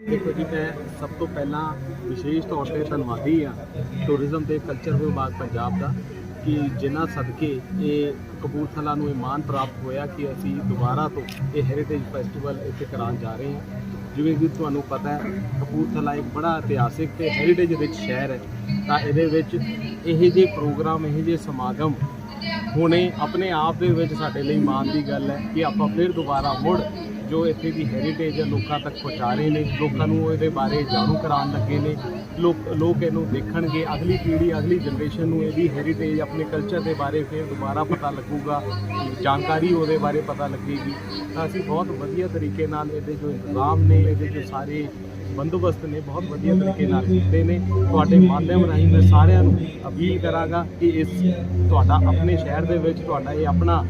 ਦੇਖੋ ਜੀ, ਮੈਂ ਸਭ ਤੋਂ ਪਹਿਲਾਂ ਵਿਸ਼ੇਸ਼ ਤੌਰ ਤੇ ਧੰਨਵਾਦੀ ਆ ਟੂਰਿਜ਼ਮ ਤੇ ਕਲਚਰ ਵਿਭਾਗ ਪੰਜਾਬ ਦਾ ਕਿ ਜਿਨ੍ਹਾਂ ਸਦਕੇ ਇਹ ਕਪੂਰਥਲਾ ਨੂੰ ਇਹ ਮਾਣ ਪ੍ਰਾਪਤ ਹੋਇਆ ਕਿ ਅਸੀਂ ਦੁਬਾਰਾ ਤੋਂ ਇਹ ਹੈਰੀਟੇਜ ਫੈਸਟੀਵਲ ਇੱਥੇ ਕਰਾਉਣ ਜਾ ਰਹੇ ਹਾਂ। ਜਿਵੇਂ ਕਿ ਤੁਹਾਨੂੰ ਪਤਾ ਹੈ, ਕਪੂਰਥਲਾ ਇੱਕ ਬੜਾ ਇਤਿਹਾਸਿਕ ਤੇ ਹੈਰੀਟੇਜ ਵਿੱਚ ਸ਼ਹਿਰ ਹੈ। ਤਾਂ ਇਹਦੇ ਵਿੱਚ ਇਹੋ ਜਿਹੇ ਪ੍ਰੋਗਰਾਮ, ਇਹੋ ਜਿਹੇ ਸਮਾਗਮ ਹੋਣੇ ਆਪਣੇ ਆਪ ਦੇ ਵਿੱਚ ਸਾਡੇ ਲਈ ਮਾਣ ਦੀ ਗੱਲ ਹੈ ਕਿ ਆਪਾਂ ਫਿਰ ਦੁਬਾਰਾ ਮੁੜ ਜੋ ਇੱਥੇ ਦੀ ਹੈਰੀਟੇਜ ਹੈ ਲੋਕਾਂ ਤੱਕ ਪਹੁੰਚਾ ਰਹੇ ਨੇ, ਲੋਕਾਂ ਨੂੰ ਇਹਦੇ ਬਾਰੇ ਜਾਣੂ ਕਰਾਉਣ ਲੱਗੇ ਨੇ। ਲੋਕ ਲੋਕ ਇਹਨੂੰ ਦੇਖਣਗੇ। ਅਗਲੀ ਪੀੜ੍ਹੀ, ਅਗਲੀ ਜਨਰੇਸ਼ਨ ਨੂੰ ਇਹਦੀ ਹੈਰੀਟੇਜ ਆਪਣੇ ਕਲਚਰ ਦੇ ਬਾਰੇ ਫਿਰ ਦੁਬਾਰਾ ਪਤਾ ਲੱਗੂਗਾ। ਜਾਣਕਾਰੀ ਉਹਦੇ ਬਾਰੇ ਪਤਾ ਲੱਗੇਗੀ। ਤਾਂ ਅਸੀਂ ਬਹੁਤ ਵਧੀਆ ਤਰੀਕੇ ਨਾਲ ਇਹਦੇ ਜੋ ਇੰਤਜ਼ਾਮ ਨੇ, ਇਹਦੇ ਜੋ ਸਾਰੇ ਬੰਦੋਬਸਤ ਨੇ, ਬਹੁਤ ਵਧੀਆ ਤਰੀਕੇ ਨਾਲ ਕੀਤੇ ਨੇ। ਤੁਹਾਡੇ ਮਾਧਿਅਮ ਰਾਹੀਂ ਮੈਂ ਸਾਰਿਆਂ ਨੂੰ ਅਪੀਲ ਕਰਾਂਗਾ ਕਿ ਇਸ, ਤੁਹਾਡਾ ਆਪਣੇ ਸ਼ਹਿਰ ਦੇ ਵਿੱਚ ਤੁਹਾਡਾ ਇਹ ਆਪਣਾ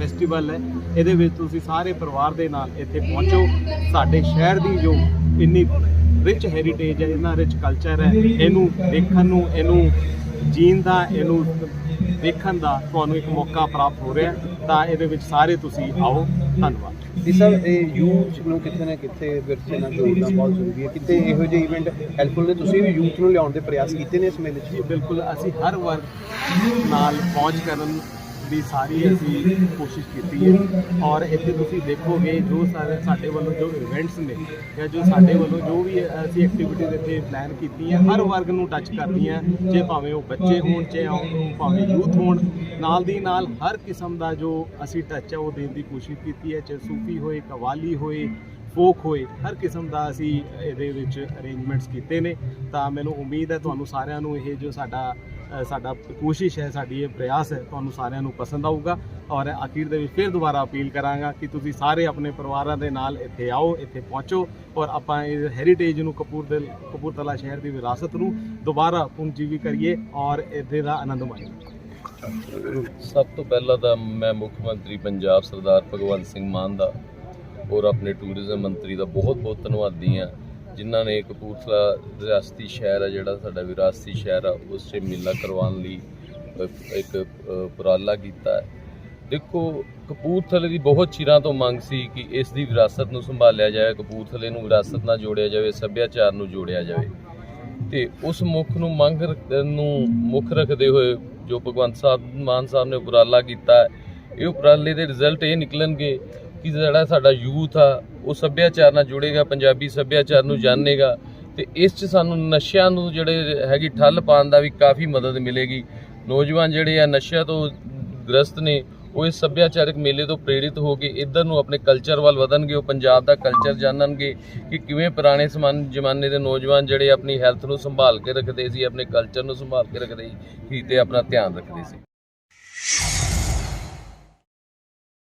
ਫੈਸਟੀਵਲ ਹੈ ਇਹਦੇ ਵਿੱਚ ਤੁਸੀਂ ਸਾਰੇ ਪਰਿਵਾਰ ਦੇ ਨਾਲ ਇੱਥੇ ਪਹੁੰਚੋ। ਸਾਡੇ ਸ਼ਹਿਰ ਦੀ ਜੋ ਇੰਨੀ ਰਿਚ ਹੈਰੀਟੇਜ ਹੈ ਇੰਨਾ ਰਿਚ ਕਲਚਰ ਹੈ ਇਹਨੂੰ ਦੇਖਣ ਨੂੰ ਇਹਨੂੰ ਜੀਣ ਦਾ ਇਹਨੂੰ ਦੇਖਣ ਦਾ ਤੁਹਾਨੂੰ ਇੱਕ ਮੌਕਾ ਪ੍ਰਾਪਤ ਹੋ ਰਿਹਾ। ਤਾਂ ਇਹਦੇ ਵਿੱਚ ਸਾਰੇ ਤੁਸੀਂ ਆਓ। ਧੰਨਵਾਦ। ਜੀ ਸਰ ਇਹ ਯੂਥ ਨੂੰ ਕਿਤੇ ਨਾ ਕਿਤੇ ਵਿਰਸੇ ਨਾਲ ਜੋੜਨਾ ਬਹੁਤ ਜ਼ਰੂਰੀ ਹੈ। ਕਿਤੇ ਇਹੋ ਜਿਹੇ ਇਵੈਂਟ ਹੈਲਪਫੁਲ ਨੇ? ਤੁਸੀਂ ਵੀ ਯੂਥ ਨੂੰ ਲਿਆਉਣ ਦੇ ਪ੍ਰਯਾਸ ਕੀਤੇ ਨੇ ਇਸ ਮੇਲੇ 'ਚ? ਬਿਲਕੁਲ। ਅਸੀਂ ਹਰ ਵਰਗ ਨਾਲ ਪਹੁੰਚ ਕਰਨ ਦੀ ਸਾਰੀ ਅਸੀਂ ਕੋਸ਼ਿਸ਼ ਕੀਤੀ ਹੈ। ਔਰ ਇੱਥੇ ਤੁਸੀਂ ਦੇਖੋਗੇ ਜੋ ਸਾਰੇ ਸਾਡੇ ਵੱਲੋਂ ਜੋ ਇਵੈਂਟਸ ਨੇ ਜਾਂ ਜੋ ਸਾਡੇ ਵੱਲੋਂ ਜੋ ਵੀ ਅਸੀਂ ਐਕਟੀਵਿਟੀਜ਼ ਇੱਥੇ ਪਲਾਨ ਕੀਤੀਆਂ, ਹਰ ਵਰਗ ਨੂੰ ਟੱਚ ਕਰਦੀਆਂ, ਜੇ ਭਾਵੇਂ ਉਹ ਬੱਚੇ ਹੋਣ ਚਾਹੇ ਉਹ ਭਾਵੇਂ ਯੂਥ ਹੋਣ, ਨਾਲ ਦੀ ਨਾਲ ਹਰ ਕਿਸਮ ਦਾ ਜੋ ਅਸੀਂ ਟੱਚ ਹੈ ਉਹ ਦੇਣ ਦੀ ਕੋਸ਼ਿਸ਼ ਕੀਤੀ ਹੈ। ਚਾਹੇ ਸੂਫੀ ਹੋਏ, ਕਵਾਲੀ ਹੋਏ ਫੋਕ ਹੋਏ, ਹਰ ਕਿਸਮ ਦਾ ਅਸੀਂ ਇਹਦੇ ਵਿੱਚ ਅਰੇਂਜਮੈਂਟਸ ਕੀਤੇ ਨੇ। ਤਾਂ ਮੈਨੂੰ ਉਮੀਦ ਹੈ ਤੁਹਾਨੂੰ ਸਾਰਿਆਂ ਨੂੰ ਇਹ ਜੋ ਸਾਡਾ ਸਾਡਾ ਕੋਸ਼ਿਸ਼ ਹੈ, ਸਾਡੀ ਇਹ ਪ੍ਰਯਾਸ ਹੈ, ਤੁਹਾਨੂੰ ਸਾਰਿਆਂ ਨੂੰ ਪਸੰਦ ਆਊਗਾ ਔਰ ਅਖੀਰ ਦੇ ਵਿੱਚ ਫਿਰ ਦੁਬਾਰਾ ਅਪੀਲ ਕਰਾਂਗਾ ਕਿ ਤੁਸੀਂ ਸਾਰੇ ਆਪਣੇ ਪਰਿਵਾਰਾਂ ਦੇ ਨਾਲ ਇੱਥੇ ਆਓ, ਇੱਥੇ ਪਹੁੰਚੋ ਔਰ ਆਪਾਂ ਇਹ ਹੈਰੀਟੇਜ ਨੂੰ ਕਪੂਰਦਲ ਕਪੂਰਤਲਾ ਸ਼ਹਿਰ ਦੀ ਵਿਰਾਸਤ ਨੂੰ ਦੁਬਾਰਾ ਪੁਨਰਜੀਵੀ ਕਰੀਏ ਔਰ ਇਹਦੇ ਦਾ ਆਨੰਦ ਮਾਣੀਏ। ਸਭ ਤੋਂ ਪਹਿਲਾਂ ਤਾਂ ਮੈਂ ਮੁੱਖ ਮੰਤਰੀ ਪੰਜਾਬ ਸਰਦਾਰ ਭਗਵੰਤ ਸਿੰਘ ਮਾਨ ਦਾ ਔਰ ਆਪਣੇ ਟੂਰਿਜ਼ਮ ਮੰਤਰੀ ਦਾ ਬਹੁਤ-ਬਹੁਤ ਧੰਨਵਾਦੀ ਹਾਂ। ਜਿਨ੍ਹਾਂ ਨੇ ਕਪੂਰਥਲਾ ਵਿਰਾਸਤੀ ਸ਼ਹਿਰ ਆ, ਜਿਹੜਾ ਸਾਡਾ ਵਿਰਾਸਤੀ ਸ਼ਹਿਰ ਆ, ਉਸ 'ਚ ਮੇਲਾ ਕਰਵਾਉਣ ਲਈ ਇੱਕ ਉਪਰਾਲਾ ਕੀਤਾ ਹੈ। ਦੇਖੋ, ਕਪੂਰਥਲੇ ਦੀ ਬਹੁਤ ਚਿਰਾਂ ਤੋਂ ਮੰਗ ਸੀ ਕਿ ਇਸ ਦੀ ਵਿਰਾਸਤ ਨੂੰ ਸੰਭਾਲਿਆ ਜਾਵੇ, ਕਪੂਰਥਲੇ ਨੂੰ ਵਿਰਾਸਤ ਨਾਲ ਜੋੜਿਆ ਜਾਵੇ, ਸੱਭਿਆਚਾਰ ਨੂੰ ਜੋੜਿਆ ਜਾਵੇ। ਤੇ ਉਸ ਮੁੱਖ ਨੂੰ ਮੰਗ ਰੱਖ- ਨੂੰ ਮੁੱਖ ਰੱਖਦੇ ਹੋਏ ਜੋ ਭਗਵੰਤ ਸਾਹਿਬ, ਮਾਨ ਸਾਹਿਬ ਨੇ ਉਪਰਾਲਾ ਕੀਤਾ, ਇਹ ਉਪਰਾਲੇ ਦੇ ਰਿਜ਼ਲਟ ਇਹ ਨਿਕਲਣਗੇ ਕਿ ਜਿਹੜਾ ਸਾਡਾ ਯੂਥ ਆ ਉਹ ਸੱਭਿਆਚਾਰ ਨਾਲ ਜੁੜੇਗਾ, ਪੰਜਾਬੀ ਸੱਭਿਆਚਾਰ ਨੂੰ ਜਾਣੇਗਾ ਤੇ ਇਸ 'ਚ ਸਾਨੂੰ ਨਸ਼ਿਆਂ ਨੂੰ ਜਿਹੜੇ ਹੈਗੀ ਠੱਲ ਪਾਉਣ ਦਾ ਵੀ ਕਾਫੀ ਮਦਦ ਮਿਲੇਗੀ। ਨੌਜਵਾਨ ਜਿਹੜੇ ਆ ਨਸ਼ਿਆਂ ਤੋਂ ਗ੍ਰਸਤ ਨੇ, ਉਹ ਇਸ ਸੱਭਿਆਚਾਰਕ ਮੇਲੇ ਤੋਂ ਪ੍ਰੇਰਿਤ ਹੋ ਕੇ ਇੱਧਰ ਨੂੰ ਆਪਣੇ ਕਲਚਰ ਵੱਲ ਵਧਣਗੇ, ਉਹ ਪੰਜਾਬ ਦਾ ਕਲਚਰ ਜਾਣਨਗੇ ਕਿ ਕਿਵੇਂ ਪੁਰਾਣੇ ਸਮਾਨ ਜ਼ਮਾਨੇ ਦੇ ਨੌਜਵਾਨ ਜਿਹੜੇ ਆਪਣੀ ਹੈਲਥ ਨੂੰ ਸੰਭਾਲ ਕੇ ਰੱਖਦੇ ਸੀ, ਆਪਣੇ ਕਲਚਰ ਨੂੰ ਸੰਭਾਲ ਕੇ ਰੱਖਦੇ ਸੀ, ਤੇ ਆਪਣਾ ਧਿਆਨ ਰੱਖਦੇ ਸੀ।